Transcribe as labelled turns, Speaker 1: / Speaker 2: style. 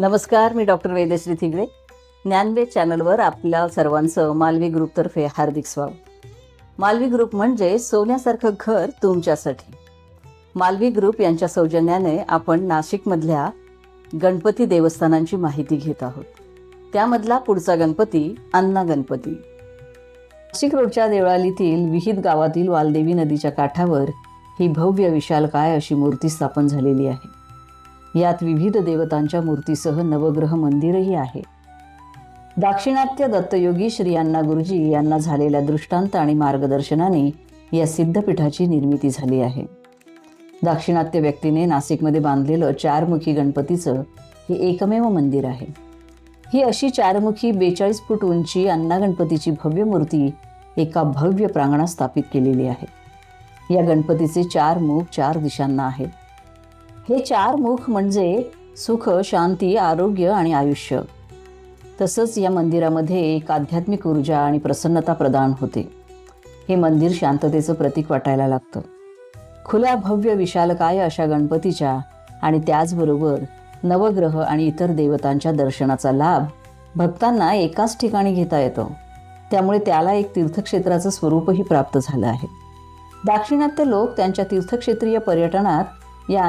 Speaker 1: नमस्कार मी डॉक्टर वेदश्री थिगडे ज्ञानवे चॅनलवर आपल्या सर्वांचं मालवी ग्रुपतर्फे हार्दिक स्वागत. मालवी ग्रुप म्हणजे सोन्यासारखं घर तुमच्यासाठी. मालवी ग्रुप यांच्या सौजन्याने आपण नाशिकमधल्या गणपती देवस्थानांची माहिती घेत आहोत. त्यामधला पुढचा गणपती अण्णा गणपती. नाशिक रोडच्या देवळालीतील विहित गावातील वालदेवी नदीच्या काठावर ही भव्य विशालकाय अशी मूर्ती स्थापन झालेली आहे. यात विविध देवतांच्या मूर्तीसह नवग्रह मंदिरही आहे. दाक्षिणात्य दत्तयोगी श्री अण्णा गुरुजी यांना झालेल्या दृष्टांत आणि मार्गदर्शनाने या सिद्धपीठाची निर्मिती झाली आहे. दाक्षिणात्य व्यक्तीने नाशिकमध्ये बांधलेलं चारमुखी गणपतीचं हे एकमेव मंदिर आहे. ही अशी चारमुखी बेचाळीस फूट उंची अण्णा गणपतीची भव्य मूर्ती एका भव्य प्रांगणात स्थापित केलेली आहे. या गणपतीचे चार मुख चार दिशांना आहेत. हे चार मुख म्हणजे सुख शांती आरोग्य आणि आयुष्य. तसंच या मंदिरामध्ये एक आध्यात्मिक ऊर्जा आणि प्रसन्नता प्रदान होते. हे मंदिर शांततेचं प्रतीक वाटायला लागतं. खुल्या भव्य विशालकाय अशा गणपतीच्या आणि त्याचबरोबर नवग्रह आणि इतर देवतांच्या दर्शनाचा लाभ भक्तांना एकाच ठिकाणी घेता येतो. त्यामुळे त्याला एक तीर्थक्षेत्राचं स्वरूपही प्राप्त झालं आहे. दाक्षिणात्य लोक त्यांच्या तीर्थक्षेत्रीय पर्यटनात या